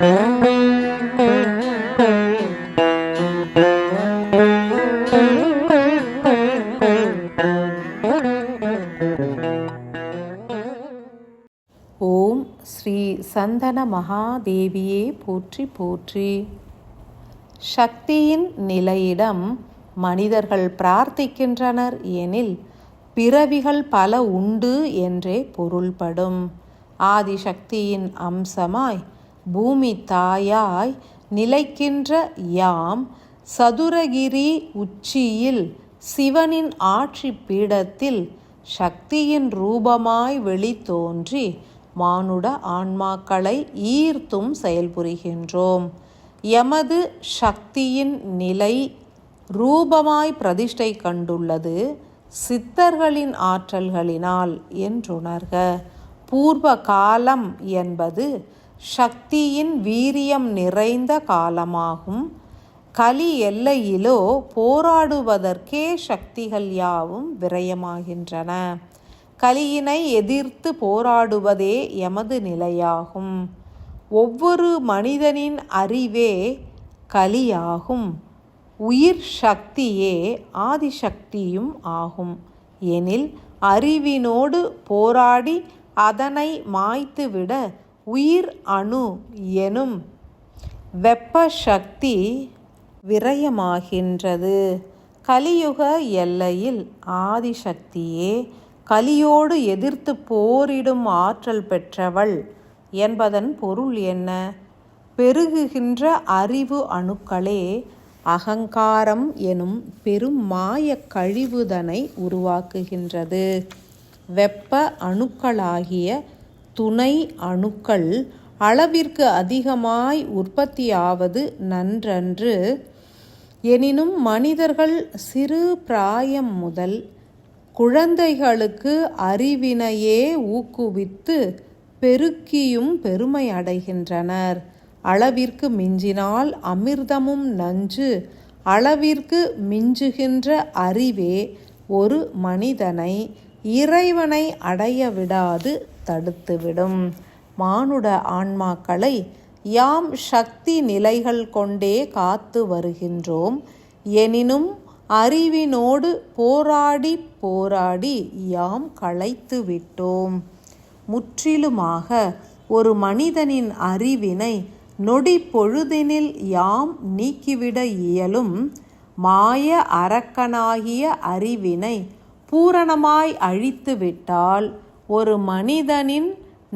ஓம் ஸ்ரீ சந்தன மகாதேவியே போற்றி போற்றி. சக்தியின் நிலையிடம் மனிதர்கள் பிரார்த்திக்கின்றனர் எனில் பிறவிகள் பல உண்டு என்றே பொருள்படும். ஆதிசக்தியின் அம்சமாய் பூமி தாயாய் நிலைக்கின்ற யாம் சதுரகிரி உச்சியில் சிவனின் ஆட்சி பீடத்தில் சக்தியின் ரூபமாய் வெளித்தோன்றி மானுட ஆன்மாக்களை ஈர்த்தும் செயல்புரிகின்றோம் எமது சக்தியின் நிலை ரூபமாய் பிரதிஷ்டை கண்டுள்ளது. சித்தர்களின் ஆற்றல்களினால் என்றுணர்க. பூர்வ காலம் என்பது சக்தியின் வீரியம் நிறைந்த காலமாகும். கலி எல்லையிலோ போராடுவதற்கே சக்திகள் யாவும் விரயமாகின்றன. கலியினை எதிர்த்து போராடுவதே எமது நிலையாகும். ஒவ்வொரு மனிதனின் அறிவே கலியாகும். உயிர் சக்தியே ஆதிசக்தியும் ஆகும். எனில் அறிவினோடு போராடி அதனை மாய்த்துவிட உயிர் அணு எனும் வெப்ப சக்தி விரயமாகின்றது. கலியுக எல்லையில் ஆதிசக்தியே கலியோடு எதிர்த்து போரிடும் ஆற்றல் பெற்றவள் என்பதன் பொருள் என்ன? பெருகுகின்ற அறிவு அணுக்களே அகங்காரம் எனும் பெரும் மாய கழிவுதனை உருவாக்குகின்றது. வெப்ப அணுக்களாகிய துணை அணுக்கள் அளவிற்கு அதிகமாய் உற்பத்தியாவது நன்றன்று. எனினும் மனிதர்கள் சிறு பிராயம் முதல் குழந்தைகளுக்கு அறிவினையே ஊக்குவித்து பெருக்கியும் பெருமை அடைகின்றனர். அளவிற்கு மிஞ்சினால் அமிர்தமும் நஞ்சு அளவிற்கு மிஞ்சுகின்ற அறிவே ஒரு மனிதனை இறைவனை அடைய விடாது தடுத்துவிடும். மானுட ஆன்மாக்களை யாம் சக்தி நிலைகள் கொண்டே காத்து வருகின்றோம். எனினும் அறிவினோடு போராடி போராடி யாம் களைத்து விட்டோம். முற்றிலுமாக ஒரு மனிதனின் அறிவினை நொடி பொழுதினில் யாம் நீக்கிவிட இயலும். மாய அரக்கனாகிய அறிவினை பூரணமாய் அழித்துவிட்டால் ஒரு மனிதனின்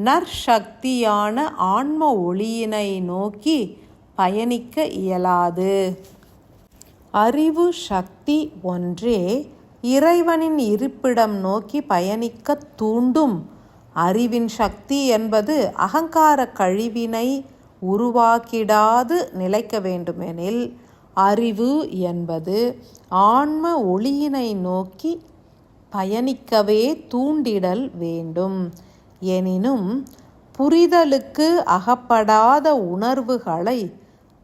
நற்சக்தியான ஆன்ம ஒளியினை நோக்கி பயணிக்க இயலாது. அறிவு சக்தி ஒன்றே இறைவனின் இருப்பிடம் நோக்கி பயணிக்க தூண்டும். அறிவின் சக்தி என்பது அகங்கார கழிவினை உருவாக்கிடாது நிலைக்க வேண்டுமெனில் அறிவு என்பது ஆன்ம ஒளியினை நோக்கி பயணிக்கவே தூண்டிடல் வேண்டும். எனினும் புரிதலுக்கு அகப்படாத உணர்வுகளை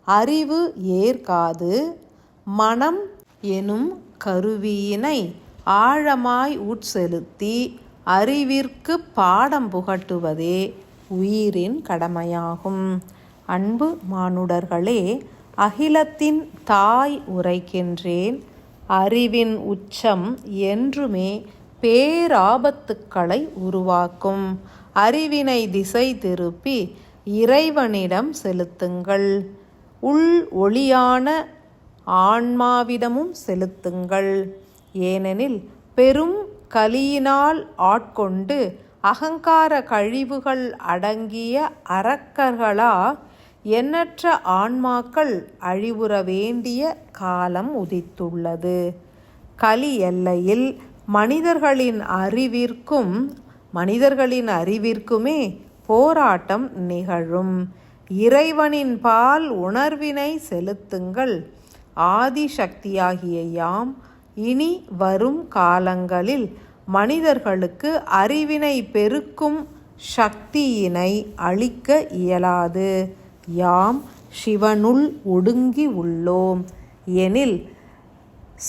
அறிவு ஏற்காது. மனம் எனும் கருவியினை ஆழமாய் உட்செலுத்தி அறிவிற்கு பாடம் புகட்டுவதே உயிரின் கடமையாகும். அன்பு மானுடர்களே அகிலத்தின் தாய் உரைக்கின்றேன். அறிவின் உச்சம் என்றுமே பேராபத்துக்களை உருவாக்கும். அறிவினை திசை திருப்பி இறைவனிடம் செலுத்துங்கள். உள் ஒளியான ஆன்மாவிடமும் செலுத்துங்கள். ஏனெனில் பெரும் கலியினால் ஆட்கொண்டு அகங்கார கழிவுகள் அடங்கிய அரக்கர்களா எண்ணற்ற ஆன்மாக்கள் அழிவுற வேண்டிய காலம் உதித்துள்ளது. கலி எல்லையில் மனிதர்களின் அறிவிற்கும் மனிதர்களின் அறிவிற்குமே போராட்டம் நிகழும். இறைவனின் பால் உணர்வினை செலுத்துங்கள். ஆதிசக்தியாகிய யாம் இனி வரும் காலங்களில் மனிதர்களுக்கு அறிவினை பெருக்கும் சக்தியினை அளிக்க இயலாது. யாம் சிவனுள் ஒடுங்கி உள்ளோம். எனில்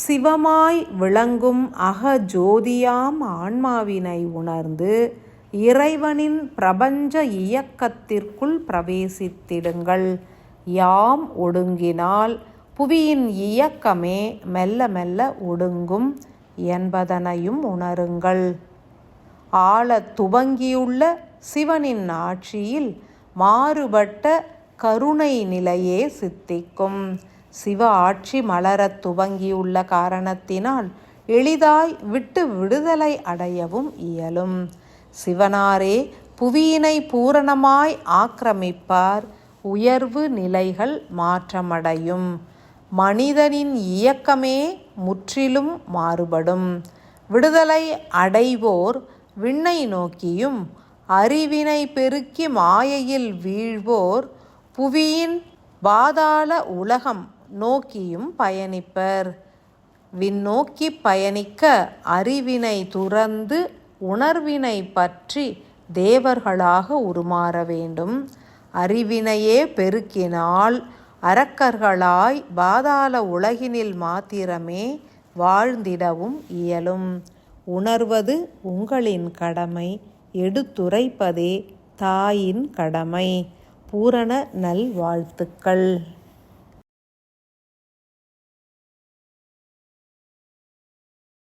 சிவமாய் விளங்கும் அகஜோதியாம் ஆன்மாவினை உணர்ந்து இறைவனின் பிரபஞ்ச இயக்கத்திற்குள் பிரவேசித்திடுங்கள். யாம் ஒடுங்கினால் புவியின் இயக்கமே மெல்ல மெல்ல ஒடுங்கும் என்பதனையும் உணருங்கள். ஆளத் துவங்கியுள்ள சிவனின் ஆட்சியில் மாறுபட்ட கருணை நிலையே சித்திக்கும். சிவ ஆட்சி மலரத் துவங்கியுள்ள காரணத்தினால் எளிதாய் விட்டு விடுதலை அடையவும் இயலும். சிவனாரே புவியினை பூரணமாய் ஆக்கிரமிப்பார். உயர்வு நிலைகள் மாற்றமடையும். மனிதனின் இயக்கமே முற்றிலும் மாறுபடும். விடுதலை அடைவோர் விண்ணை நோக்கியும் அறிவினை பெருக்கி மாயையில் வீழ்வோர் புவியின் பாதாள உலகம் நோக்கியும் பயணிப்பர். விண்ணோக்கி பயணிக்க அறிவினை துறந்து உணர்வினை பற்றி தேவர்களாக உருமாற வேண்டும். அறிவினையே பெருக்கினால் அரக்கர்களாய் பாதாள உலகினில் மாத்திரமே வாழ்ந்திடவும் இயலும். உணர்வது உங்களின் கடமை எடுத்துரைப்பதே தாயின் கடமை. பூரண நல்வாழ்த்துக்கள்.